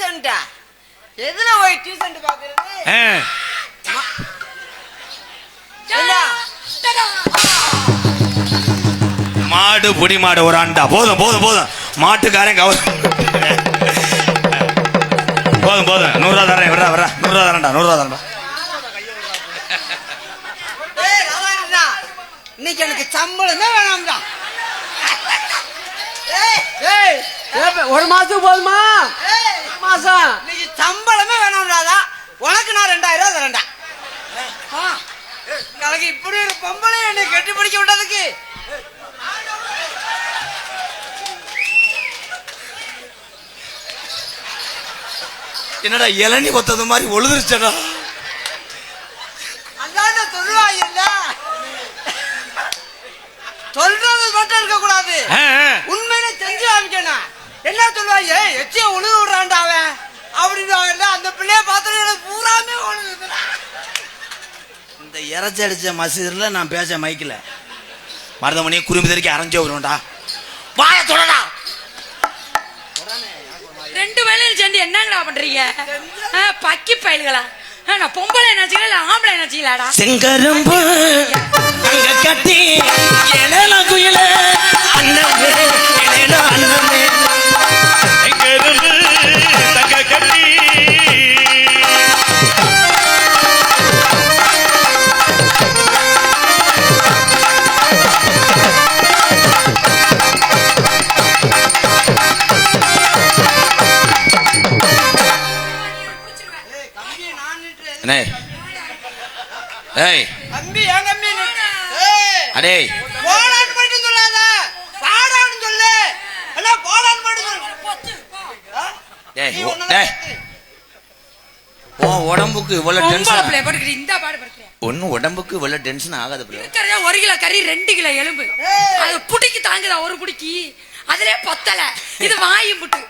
டீசெண்டா எதுல போய் டீசெண்ட் பாக்குறது? மாடு புடி மாடு ஒரு அண்டா. போதும் போதும் போதும். மாட்டுக்காரன் கவர் போதும் போதும். நூறுரூவா தரேன். விட்றா விட்றா நூறுரூவா தரேன்டா நூறுரூவா தரேன்டா. இன்னைக்கு எனக்கு சம்பளமே வேணாம்டா. ஏய், ஏய் ஏப்ப, ஒரு மாசத்துக்கு போதுமா? மாசம். இன்னைக்கு சம்பளமே வேணாம்டாதா உனக்கு நான் ரெண்டாயிரம் ரூபா தரேன்டா. நாளைக்கு இப்படி ஒரு பொம்பளை என்னை கட்டி பிடிக்க விட்டதுக்கு. என்னடா இளநி கொத்தது மாதிரி ஒழுதுருச்சடா. அதான்டா சொல்லுவாங்க இல்ல சொல்றது மட்டும் இருக்க கூடாது உண்மையிலே இறச்சி அடிச்ச மசூரில் நான் பேச மைக்கில் மருதமணியை குறும்பு தெறிக்க அரைஞ்சு வருவேன்டா வாய தொடடா. ரெண்டு வேலையும் சேர்ந்து என்னங்கடா பண்றீங்க? பக்கி பயல்களா? நான் பொம்பளை நினைச்சீங்களா இல்ல ஆம்பளை நினைச்சீங்களாடா செங்கரும்பு அங்க கட்டி அண்ணே ஏய். கம்பி நின்று ஏய். அடே. போடான்னு மட்டும் சொல்லாத. பாடான்னு சொல்லு. அண்ணா போடான்னு மட்டும் சொல்லு. ஆ? டேய், நீ ஓ- ஒண்ணுதான் டேய். கேட்டு. உன் உடம்புக்கு இவ்வளவு டென்ஷன் இந்த பாடு ஒன்னும் உடம்புக்கு இவ்வளவு டென்ஷன் ஆகாது பிள்ளை இருக்கிறதா ஒரு கிலோ கறி ரெண்டு கிலோ எலும்பு. அது புடிக்கு தாங்குதா ஒரு புடிக்கு? அதுலயே பத்தல. இது வாயும் புட்டு.